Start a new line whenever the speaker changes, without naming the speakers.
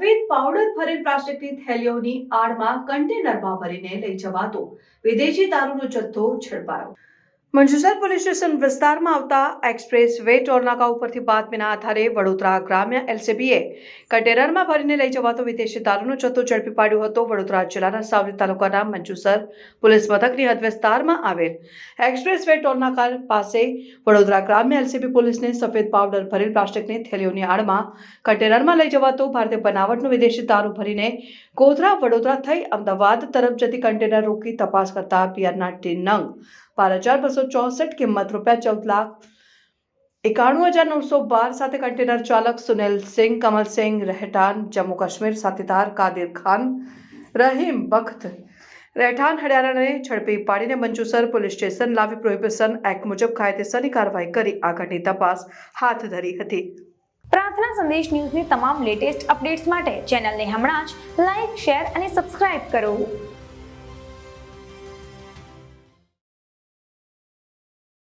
સફેદ પાવડર ભરેલ પ્લાસ્ટિકની થેલીઓની આડમાં કન્ટેનરમાં ભરીને લઈ જવાતો. વિદેશી દારૂનો જથ્થો ઝડપાયો. મંજુસર પોલીસ સ્ટેશન વિસ્તારમાં આવતા એક્સપ્રેસ વે ટોલનાકા ઉપરથી બાતમીના આધારે વડોદરા ગ્રામ્ય એલસીબીએ કન્ટેનરમાં ભરીને લઈ જવાતો વિદેશી દારૂનો જથ્થો ઝડપી પાડ્યો હતો. વડોદરા જિલ્લાના સાવલી તાલુકાના મંજુસર પોલીસ મથકની હદ વિસ્તારમાં આવેલ એક્સપ્રેસ વે ટોલનાકા પાસે વડોદરા ગ્રામ્ય એલસીબી પોલીસને સફેદ પાવડર ભરેલ પ્લાસ્ટિકની થેલીઓની આડમાં કન્ટેનરમાં લઈ જવાતો ભારતીય બનાવટનો વિદેશી દારૂ ભરીને ગોધરા, વડોદરા થઈ અમદાવાદ તરફ જતી કન્ટેનર રોકી તપાસ કરતા બિયરના ટીન નંગ બાર હજાર બસો ચોસઠ કિંમત રૂપિયા ચૌદ લાખ એકાણું હજાર નવસો બાર સાથે કન્ટેનર ચાલક સુનિલ સિંહ કમલસિંહ રહેઠાણ જમ્મુ કાશ્મીર સાથીદાર કાદિર ખાન રહીમ બખ્ત રહેઠાણ હરિયાણાને ઝડપી પાડીને મંજુસર પોલીસ સ્ટેશન લાવી પ્રોહિબિશન એક્ટ મુજબ કાયદેસરની કાર્યવાહી કરી આગળની તપાસ હાથ ધરી હતી
પ્રાર્થના સંદેશ ન્યૂઝની તમામ લેટેસ્ટ અપડેટ્સ માટે ચેનલને હમણાં જ લાઈક શેર અને સબસ્ક્રાઇબ કરો.